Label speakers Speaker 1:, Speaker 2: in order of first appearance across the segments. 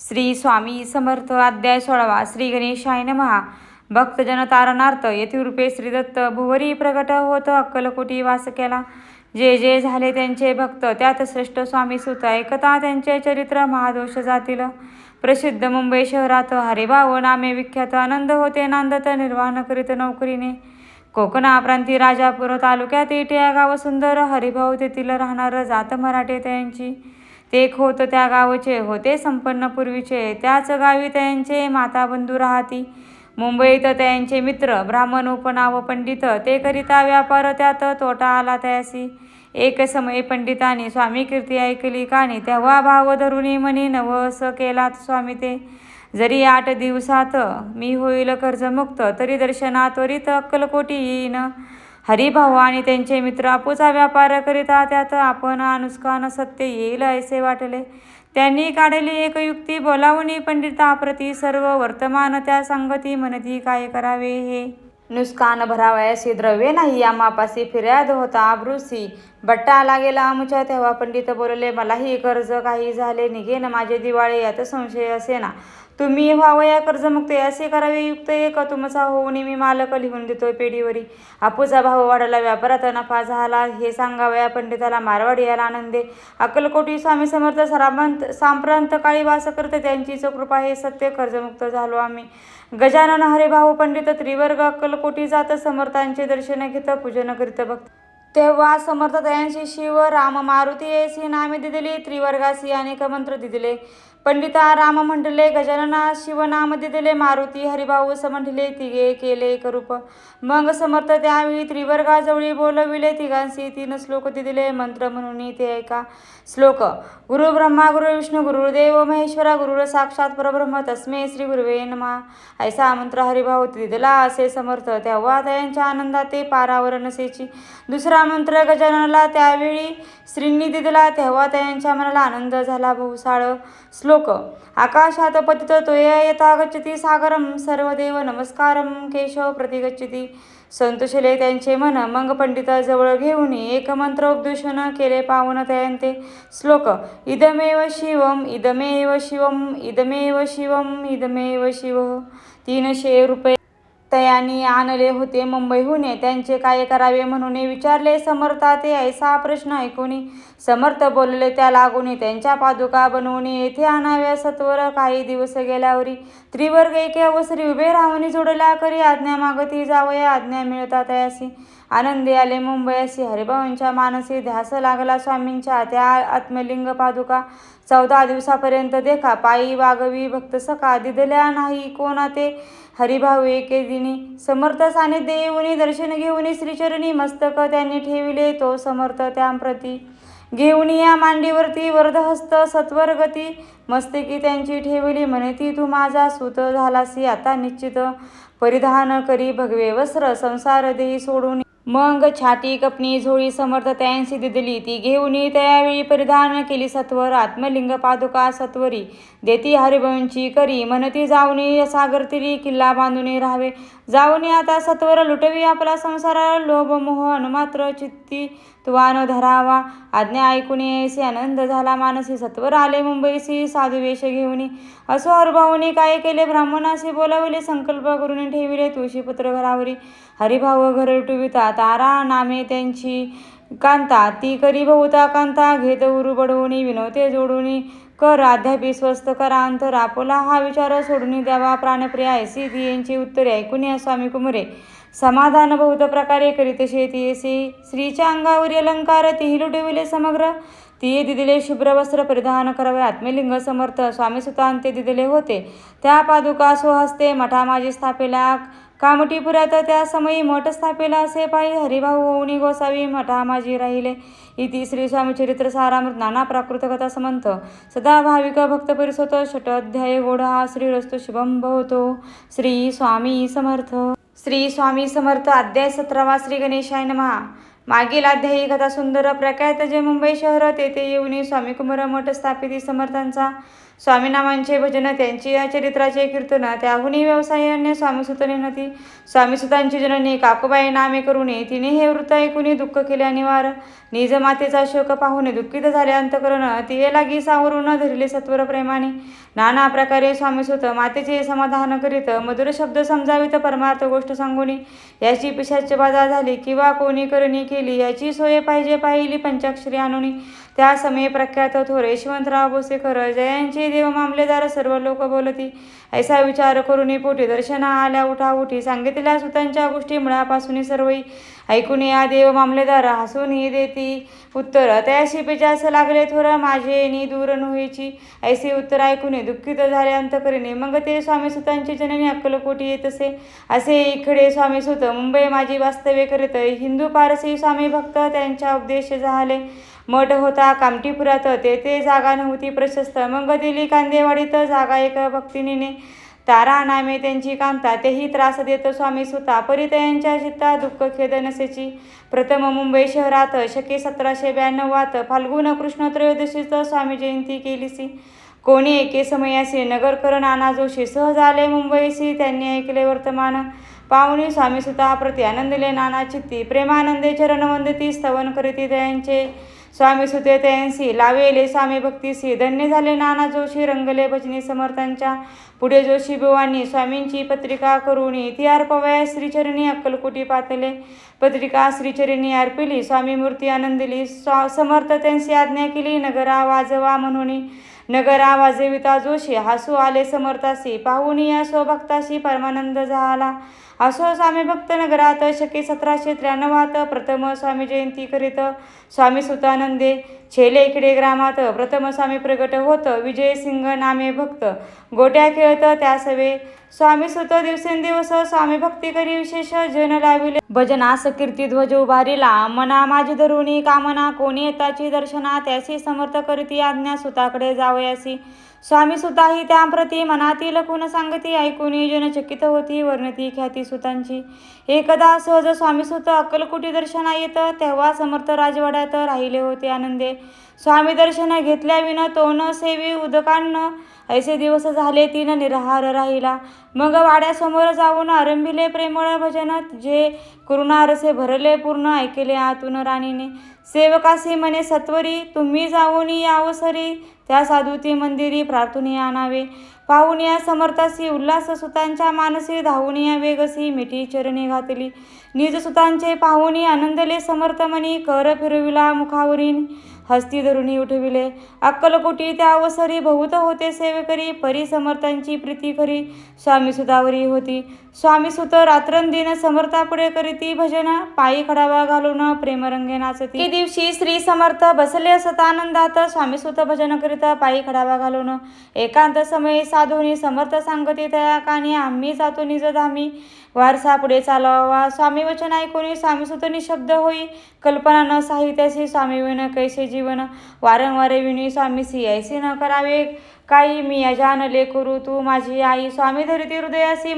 Speaker 1: श्री स्वामी समर्थ अध्याय सोळावा श्री गणेशाय नमहा. भक्तजन तारणार्थ येथील रूपे श्रीदत्त भुवरी प्रगट होत अक्कलकोटी वास केला जे जे झाले त्यांचे भक्त त्यात श्रेष्ठ स्वामी सुत ऐकता त्यांचे चरित्र महादोष जातील. प्रसिद्ध मुंबई शहरात हरिभाव नामे विख्यात आनंद होते नांदत निर्वाहन करीत नोकरीने. कोकणा प्रांती राजापूर तालुक्यात इटे गाव सुंदर हरिभाऊ तेथील राहणार जात मराठे त्यांची. ते एक त्या गावचे होते संपन्न पूर्वीचे. त्याच गावी त्यांचे माता बंधू राहती. मुंबईत त्यांचे मित्र ब्राह्मण उपनाव पंडित ते करिता व्यापार त्यात तोटा आला त्यासी. एक समय पंडितांनी स्वामी कीर्ती ऐकली कानी तेव्हा भाव धरुणी म्हणी नवस केला स्वामी ते. जरी आठ दिवसात मी होईल कर्जमुक्त तरी दर्शना त्वरित अक्कलकोटी येईन. हरिभाऊ आणि त्यांचे मित्र आपूचा व्यापार करीता त्यात आपण अनुष्कान सत्य येईल असे वाटले. त्यांनी काढली एक युक्ती बोलावणी पंडिताप्रती सर्व वर्तमान त्या संगती म्हणती काय करावे हे? नुस्कान भरावयाशी द्रव्य नाही आम्हापासी फिर्याद होता आब्रुसी. बट्टा लागेला आमुच्या तेव्हा पंडित बोलले मलाही कर्ज काही झाले निघेन माझे दिवाळे यात संशय असे ना. तुम्ही हो, व्हावया कर्जमुक्त असे करावे युक्त एक तुमचा होऊन मी मालक लिहून देतोय पेढीवरी. आपूचा भाव वाढला व्यापारात नफा झाला हे सांगावया पंडिताला मारवाडी याला आनंदे अक्कलकोटी स्वामी समर्थ सरामंत सांप्रांत काळी वास करते त्यांची कृपा हे सत्य कर्जमुक्त झालो आम्ही. गजानन हरे भाऊ पंडित त्रिवर्ग अक्कलकोटी जात समर्थांचे दर्शन घेत पूजन करीत भक्त. तेव्हा समर्थ दयांशी शिव राम मारुती ऐसी नामे दिदिली त्रिवर्गासी अनेक मंत्र दिदिले पंडिता राम म्हटले गजानना शिवनाम दिले मारुती हरिभाऊ स म्हटले तिघे केले करूप मग समर्थ त्यावेळी त्रिवर्गाजवळी बोलविले तिघांशी. तीन श्लोक दिदिले मंत्र म्हणून ते ऐका. श्लोक गुरु ब्रह्मा गुरु विष्णू गुरुदेव महेश्वरा गुरु साक्षात परब्रह्म तस्मे श्री गुरुवे नमा. ऐसा मंत्र हरिभाऊ दिला असे समर्थ. तेव्हा त्यांच्या आनंदात ते पारावर नसेची. दुसरा मंत्र गजाननाला त्यावेळी श्रींनी दिला. तेव्हा त्यांच्या मनाला आनंद झाला बहुसाळ श्लोक आकाशात पतित तोय यथा गच्छती सागरम सर्वदेव नमस्कारम केशव प्रतिगच्छती. संतोषले त्यांचे मन मग पंडिताजवळ घेऊन एक मंत्र केले पावन तयांते. श्लोक इदमेव शिवम इदमेव शिवम इदमेव शिवम इदमेव शिव. तीनशे रुपये तयानी आणले होते मुंबईहून. त्यांचे काय करावे म्हणून विचारले. समर्था ते ऐसा प्रश्न ऐकून समर्थ बोलले त्या लागून त्यांच्या पादुका बनवून येथे आणाव्या. सत्वर काही दिवस गेल्यावरी त्रिवर्ग एके अवसरी उभे राहून जोडल्या करी आज्ञा मागती जावया. आज्ञा मिळतात तयासी आनंदी आले मुंबईसी हरिभाऊंच्या मानसी ध्यास लागला. स्वामींच्या त्या आत्मलिंग पादुका चौदा दिवसापर्यंत देखा. पायी वागवी भक्त सखा दिदल्या नाही. कोणा ते हरिभाऊ एके दिनी समर्थ सानिध्य येऊनी दर्शन घेऊनी श्रीचरणी मस्तक त्यांनी ठेविले. तो समर्थ त्याप्रती घेऊन या मांडीवरती वरदहस्त सत्वरगती मस्तकी त्यांची ठेवली. म्हणती तू माझा सुत झालासी आता निश्चित परिधान करी. भगवे वस्त्र संसार देही सोडून मग छाती कपणी झोळी समर्थ त्यांशी दिदली ती घेऊन त्यावेळी परिधान केली सत्वर आत्मलिंग पादुका सत्वरी. देती हरिभवनची करी म्हणती जाऊनी सागर तिरी किल्ला बांधून राहावे. जाऊन आता सत्वर लुटवी आपला संसार लोभ मोह अनुमात्र चित्ती तुवान धरावा. आज्ञा ऐकून येसी आनंद झाला मानसी. सत्वर आले मुंबईसी साधू वेश घेऊन. असो हरभाऊनी काय केले ब्राह्मणाशी बोलावले संकल्प करून ठेविले तुळशीपुत्र घरावरी. हरिभाऊ घर लुटविता तारा नामे त्यांची. कांता ती करी बहुता कांता घेत उरू बडवणी विनवते जोडूनी. कर अध्यापि स्वस्त करा अंतर आपोला हा विचार सोडून द्यावा. प्राणप्रिय सी ती यांची उत्तरे ऐकून या स्वामी कुमरे. समाधान बहुत प्रकारे करीत शेती येसी स्त्रीच्या अंगावर अलंकार तीही लुटविले समग्र. तिये दिदिले शुभ्र वस्त्र परिधान करावे आत्मलिंग समर्थ. स्वामी सुतांते दिदिले होते. त्या पादुका स्वहस्ते मठा माझी स्थापिला. कामठीपुरात त्या समयी मठ स्थापिला असे पायी हरिभाऊ होऊनी गोसावी मठा माझी राहिले. इति श्री स्वामी चरित्र सारामृत नाना प्राकृत कथा समंत. सदा भाविक भक्त परिसोत षट अध्याय गोड हा श्री रस्तो शुभम भवतो. श्री स्वामी समर्थ. श्री स्वामी समर्थ अध्याय सतरावा श्री गणेशाय नमहा. मागील अध्यायी कथा सुंदर प्रख्यात जे मुंबई शहर तेथे येऊन स्वामी कुमार मठ स्थापित समर्थांचा स्वामीनामांचे भजन त्यांची या चरित्राचे कीर्तन त्याहूनही व्यवसायाने स्वामीसुतने नती स्वामीसुतांची जननी काकुबाई नामे करुणी तिने हे वृत्त ऐकुनी दुःख केले अनिवार. निज मातेचा शोक पाहुणे दुःखित झाले अंतकरण तिये लागी सावरून धरले सत्वर प्रेमाने. नाना प्रकारे स्वामीसुत मातेचे समाधान करीत मधुर शब्द समजावित परमार्थ गोष्ट सांगुनी याची पिशाची बाधा झाली किंवा कोणी करणी केली याची सोय पाहिजे पाहिली पंचाक्षरी आणुनी. त्या समये प्रख्यात थोर यशवंतराव भोसेकर जयांचे देव मामलेदार सर्व लोक बोलती. ऐसा विचार करून पोटी दर्शना आल्या उठा उठी. सांगितल्या सुतांच्या गोष्टी मुळापासून सर्वई ऐकून या देव मामलेदार हसून ही देती. उत्तर त्याशी पेजास लागले थोर माझे नि दूर नव्हेची ऐसे उत्तर ऐकून दुःखित झाले अंतकरीने मग ते स्वामी सुतांची जननी अक्कलकोटी येत असे असे इकडे स्वामी सुत मुंबई माझी वास्तव्य करीत हिंदू पारसी स्वामी भक्त त्यांच्या उपदेश झाले. मठ होता कामटीपुरात तेथे जागा नव्हती प्रशस्त. मग दिली कांदेवाडीत जागा एक भक्तिनीने तारा नामे त्यांची कांता. तेही त्रास देत स्वामी सुता. परितयांच्या चित्ता दुःख खेद नसेची प्रथम मुंबई शहरात शके सतराशे ब्याण्णवात फाल्गुन कृष्ण त्रयोदशीत स्वामी जयंती केलीसी. कोणी एके समयासी नगरकर नाना जोशी. सहज आले मुंबईसी त्यांनी ऐकले वर्तमान. पाहुणी स्वामी सुता प्रति आनंदले नाना चित्ती. प्रेमानंदे चरण वंदती स्तवन करीती दयांचे स्वामी सुते तयांसी लावेले स्वामी भक्तीसी धन्य झाले नाना जोशी रंगले भजनी समर्थांच्या. पुढे जोशी बुवांनी स्वामींची पत्रिका करून ती अर्पवया श्रीचरणी अक्कलकोटी पातले. पत्रिका श्रीचरणी अर्पिली स्वामी मूर्ती आनंदिली स्वा समर्थ त्यांची आज्ञा केली नगरा वाजवा म्हणून. नगरा वाजविता जोशी हसू आले समर्थासी पाहुणी या स्वभक्ताशी परमानंद झाला. असो स्वामी भक्त नगरात शके सतराशे त्र्याण्णवात प्रथम स्वामी जयंती करीत स्वामी सुतानंदे छेले इकडे ग्रामात प्रथम स्वामी प्रगट होत विजयसिंग नामे भक्त. गोट्या खेळत त्या सवे स्वामी सुत दिवसेंदिवस स्वामी भक्ती करी विशेष जन लाविले. भजनास कीर्ती ध्वज उभारीला. मना माझी धरुणी कामना कोणी येताची दर्शना. त्याशी समर्थ करीती आज्ञा सुताकडे जावयासी. स्वामी सुताही त्याप्रती मनातील खून सांगती ऐकून जनचकित होती वर्णती ख्याती सुतांची. एकदा सहज स्वामी सुत अक्कलकुटी दर्शना येत तेव्हा समर्थ राजवाड्यात राहिले होते आनंदे. स्वामी दर्शन घेतल्याविन तोन सेवी उदकान्न ऐसे दिवस झाले तीन निराहार राहिला. मग वाड्यासमोर जाऊन आरंभिले प्रेमळ भजन जे करुणारसे भरले पूर्ण ऐकले आतून राणीने. सेवकासी म्हणे सत्वरी तुम्ही जाऊन यावसरी त्या साधुती मंदिरी प्रार्थनी आणावे. पाहून या समर्थासी उल्हास सुतांच्या मानसी धावून या वेगसी मिठी चरणी घातली. निज सुतांचे आनंदले समर्थमणी कर फिरविला मुखावरीन. हस्ती धरुणी उठविले. अक्कलकोटी त्या अवसरी बहुत होते सेवेकरी परी समर्थांची प्रीती खरी. स्वामी सुतावरी होती. स्वामी सुत रात्रंदिन समर्थापुढे करीती भजन पायी खडावा घालून प्रेमरंगे नाचती. दिवशी श्री समर्थ बसले सतानंदात स्वामी सुत भजन करीत पायी खडावा घालून. एकांत समयी साधुनी समर्थ सांगती तया कानी आम्ही जातो निज धामी वारसा पुढे चालवा स्वामी वचन ऐकून स्वामी सुत निशब्द होई. कल्पना न साहित्याशी स्वामी विन कैसे जीवन? वारंवार विणी स्वामी सियायसी न करावे. काही मी अजानले करू तू माझी आई. स्वामी धरिती हृदयासी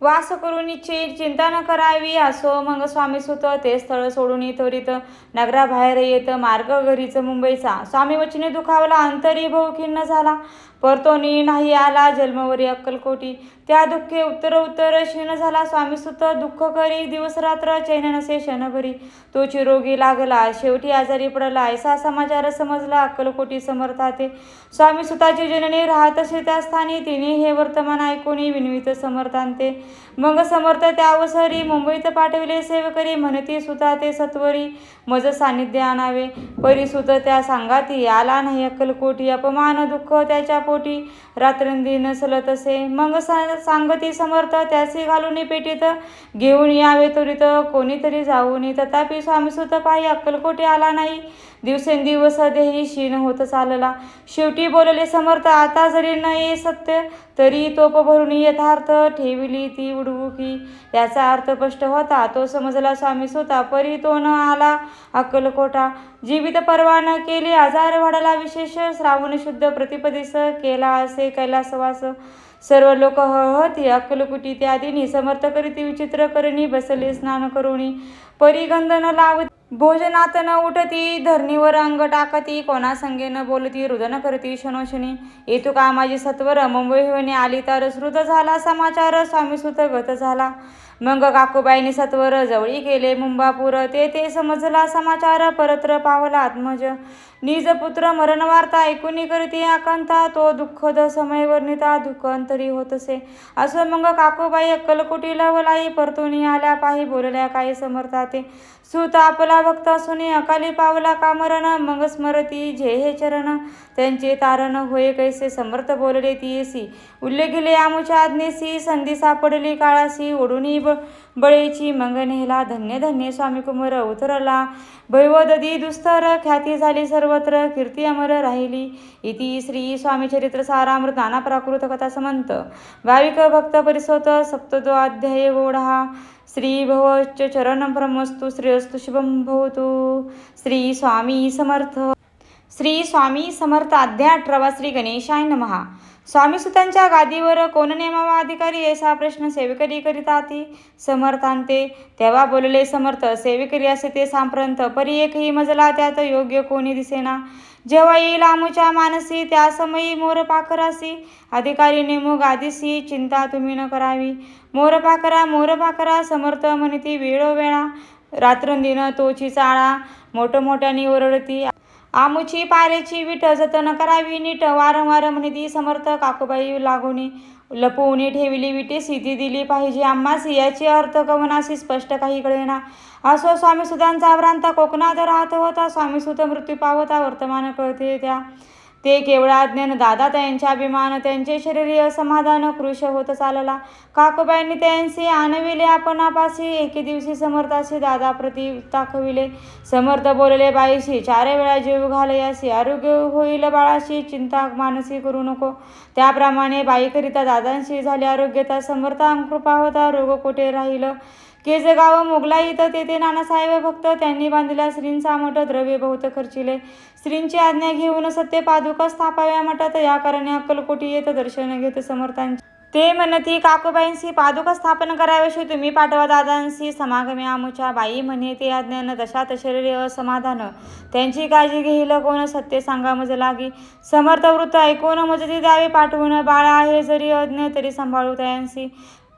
Speaker 1: वास करून इच्छे चिंता न करावी असो मग स्वामी सुत ते स्थळ सोडून त्वरित नगराबाहेर येत मार्ग घरीच मुंबईचा. स्वामी वचने दुखावला अंतरी भाऊ खिन्न झाला. परतोनी नाही आला जन्मवरी अक्कलकोटी. त्या दुःखे उत्तर उत्तर क्षीण झाला. स्वामी सुत दुःख करी दिवस रात्र चैन नसे क्षणभरी तो चिरोगी लागला शेवटी आजारी पडला. ऐसा समाचार समजला अक्कलकोटी समर्थाते. स्वामी सुताची जननी राहत असे त्या स्थानी तिने हे वर्तमान ऐकून विनवित समर्थांते मग समर्थ त्या अवसरी मुंबईत पाठविले सेवकरी म्हणती सुता ते सत्वरी मज सानिध्य आणावे. परिसुत त्या सांगाती आला नाही अक्कलकोटी अपमान दुःख त्याच्या पोटी. रात्रंदिन सलत असे मग सांगती समर्थ त्याचे घालून पेटीत. घेऊन यावे तुरीत कोणीतरी जाऊन. तथापि स्वामीसुत पायी अक्कलकोटी आला नाही. दिवसेंदिवस देही क्षीण होत चालला. शेवटी बोलले समर्थ आता जरी न ये सत्य तरी तोप भरून यथार्थ ठेविली ती उडवुकी. याचा अर्थ स्पष्ट होता. तो समजला स्वामी स्वतः परी तो न आला अक्कलकोटा. जीवित परवा न केली आजार वाढला विशेष श्रावण शुद्ध प्रतिपदिस केला असे कैलासवास. सर्व लोक हळहती अक्कलकुटी त्यादीनी समर्थ करीती विचित्र करणी बसले स्नान करुणी. परिगंधन लावती भोजनात न उठती धरणीवर अंग टाकती कोणासंगे न बोलती रुदन करती शनोशनी येतू का माझी सत्वर? मुंबईहून आली तर श्रुत झाला समाचार स्वामी सुत गत झाला. मग काकूबाईने सत्वर जवळी केले मुंबापूर ते ते समजला समाचार परत्र पावला आत्मज. निज पुत्र मरणवार्ता ऐकून करती आकांता तो दुःखद समय वर्णिता दुःख अंतरी होतसे असं. मग काकोबाई अक्कलकोटीला वलाई परतून आल्या पाही बोलल्या काही समर्था ते सुत आपला भक्त सुनी अकाली पावला कामरण मग स्मरती जे हे चरण. त्यांचे तारण होय कैसे? समर्थ बोलले तियेसी उल्लेखिले आमुच्या आज्ञेसी संधी सापडली काळासी ओढूनही ब बळेची. मग नेला धन्य धन्य स्वामी कुमार उतरला. भैवददी दुस्तर ख्याती झाली सर्व सर्वत्र कीर्ती अमर राहिली. इति श्री स्वामी चरित्र सारामृत नाना प्राकृत कथा समंत. भाविक भक्त परिसोत सप्तद्वाध्याय गोढा. श्री भवच चरण ब्रह्मस्तु श्रीअस्तु शुभम भवतु. श्री स्वामी समर्थ. श्री स्वामी समर्थ अध्याय अठरावा श्री गणेशाय नमहा स्वामी सुतांच्या गादीवर कोण नेमावा अधिकारी असा प्रश्न सेवेकरी करीताती समर्थांते तेव्हा बोलले समर्थ सेवेकरी असे ते सांप्रंत परी एकही मजला त्यात योग्य कोणी दिसेना. जेव्हा येईल आमुच्या मानसी त्या समयी मोर पाखरासी. अधिकारी नेमू गादीसी चिंता तुम्ही न करावी. मोर पाखरा मोर पाखरा समर्थ म्हणती वेळोवेळा. रात्रंदिन तोची चाळा मोठमोठ्यानी ओरडती. आमुची पारेची विट जतन करावी नीट. वारंवार म्हणती समर्थ काकूबाई लागोनी लपवून ठेवली विटे. सिद्धी दिली पाहिजे आम्हास याची अर्थ कवनाशी स्पष्ट काही कळेना. असो स्वामी सुधांचा भ्रांता कोकणात राहत होता. स्वामी सुत मृत्यू पावता वर्तमान कळते त्या. ते केवळ अज्ञान दादा त्यांच्या अभिमान त्यांचे शरीर समाधान कृश होत चालला. काकूबाईंनी त्यांचे आणविले आपणापाशी एके दिवशी समर्थाशी दादा प्रति दाखविले. समर्थ बोलले बाईशी चारे वेळा जीव घालयासी आरोग्य होईल बाळाशी चिंता मानसी करू नको. त्याप्रमाणे बाईकरिता दादांशी झाले आरोग्यता समर्थ कृपा होता रोग कुठे राहिलं? केजगाव मोगलाई इथं तेथे नानासाहेब भक्त त्यांनी बांधलेल्या श्रींचा मठ द्रव्य बहुत खर्चिले. श्रींची आज्ञा घेऊन सत्य पादुका स्थापाव्या मठात या कारणे अक्कलकोटी येत दर्शन घेत समर्थांचे. ते म्हणती काकूबाईंशी पादुका स्थापन कराव्याशी तुम्ही पाठवा दादांशी समागमे आमुच्या बाई म्हणे ते अज्ञान दशात शरीर असमाधान. त्यांची काळजी घेईल कोण? सत्य सांगा मज लागी. समर्थ वृत्त ऐकून मजती द्यावे पाठवून. बाळा आहे जरी अज्ञ तरी सांभाळू त्यांशी.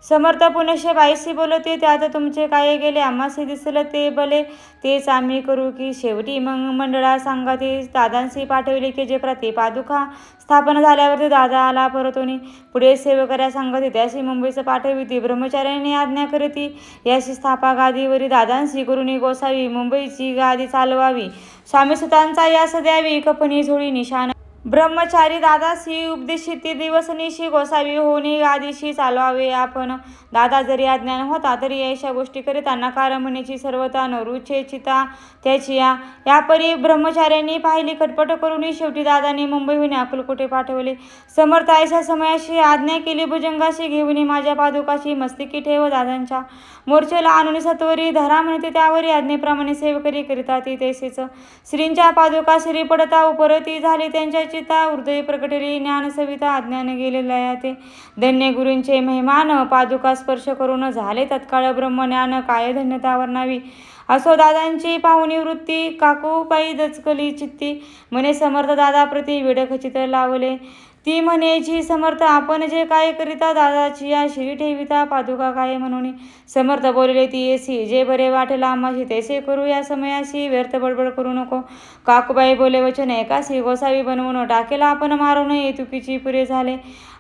Speaker 1: समर्थ पुनशे बाईशी बोलते त्यात तुमचे काय गेले? आम्हाशी दिसलं ते बले तेच आम्ही करू की शेवटी मग मंडळा सांगा ते दादांशी पाठवले की जे प्रति स्थापन स्थापन झाल्यावरती दादा आला परतोनी. पुढे सेवकऱ्या सांगत त्याशी मुंबईचं पाठविती ब्रह्मचार्याने आज्ञा करती. याशी स्थापा गादीवरी दादांशी गुरुनी गोसावी मुंबईची गादी चालवावी. स्वामी सुतांचा यास द्यावी कपनी झोळी निशाण ब्रह्मचारी दादास ही उपदेशिती दिवस निशी गोसावी होणे आदिशी चालवावे आपण. दादा जरी अज्ञान होता तरी अशा गोष्टी करीताना नकार म्हणेची सर्वता न चिता त्याची या यापरी ब्रह्मचार्यांनी पाहिली खटपट करून शेवटी दादाने मुंबईहून अक्कलकोटे पाठवले? समर्थ अशा समयाशी आज्ञा केली भुजंगाशी घेऊन माझ्या पादुकाशी मस्तिकी ठेव दादांच्या. मोर्चेला आणून सत्वरी धरा म्हणते त्यावरी आज्ञेप्रमाणे सेवकरी करीता ती तैसेच. श्रींच्या पादुका श्री पडता उपरती झाली त्यांच्या चिता हृदय प्रकटली ज्ञान सविता अज्ञान गेलेल्या ते धन्य गुरूंचे मेहमान पादुका स्पर्श करून झाले तत्काळ ब्रह्मज्ञान काय धन्यता वर्णावी? असो दादांची पाहुणी वृत्ती काकूबाई दचकली चित्ती. म्हणे समर्थ दादा प्रती विडखचित लावले. ती म्हणेची समर्थ आपण जे काय करिता दादाची या शिरी ठेविता पादुका काय म्हणून समर्थ बोलले ती येसी जे बरे वाटेल आम्हाशी तैसे करू या समयाशी व्यर्थ बडबड करू नको. काकूबाई बोले वचन एकासी गोसावी बनवून टाकेला आपण मारू नये तुकीची पुरे झाले.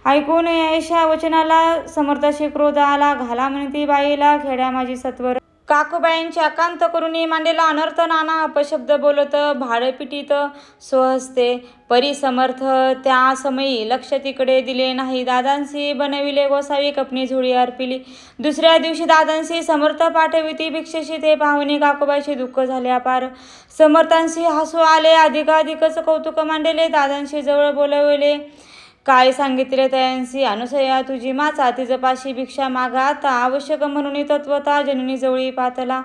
Speaker 1: ऐकून अशा वचनाला समर्थाशी क्रोध आला घाला म्हणती बाईला खेड्या माझी सत्वर काकूबाईंची अकांत करुणी मांडेला अनर्थ नाना अपशब्द बोलत भाडपिटीत स्वहस्ते. परिसमर्थ त्या समयी लक्ष तिकडे दिले नाही. दादांशी बनविले गोसावी कपनी झोळी अर्पिली. दुसऱ्या दिवशी दादांशी समर्थ पाठविती भिक्षेशी ते पाहुणे काकोबाईशी दुःख झाले अपार. समर्थांशी हसू आले. अधिकाधिकच कौतुक मांडले. दादांशी जवळ बोलवले. काय सांगितले तयांसी? अनुसया तुझी माचा तिजपाशी भिक्षा मागा आता आवश्यक म्हणून तत्वता जननी जवळी पातला.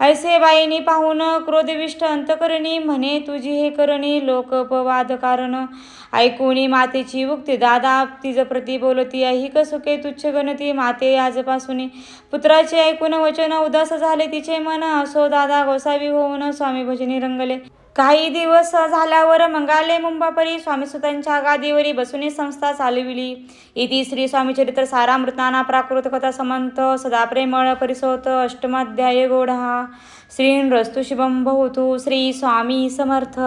Speaker 1: ऐसे बाईनी पाहून क्रोधविष्ट अंतकरणी म्हणे तुझी हे करणी लोकपवाद कारण. ऐकूनी मातेची उक्ती दादा तिज प्रती बोलती ऐहिक सुखे तुच्छ गणती माते आजपासून. पुत्राचे ऐकून वचन उदास झाले तिचे मन असो दादा गोसावी होऊन स्वामी भजनी रंगले. काही दिवस झाल्यावर मंगाले मुंबापरी स्वामीसुतांच्या गादीवरी बसुनी संस्था चालविली. इति श्री स्वामीचरित्र सारामृताना प्राकृत कथा समंत सदाप्रेमळ परिसोत अष्टमाध्याय गोढा. श्री रस्तु भवतु. श्री स्वामी समर्थ.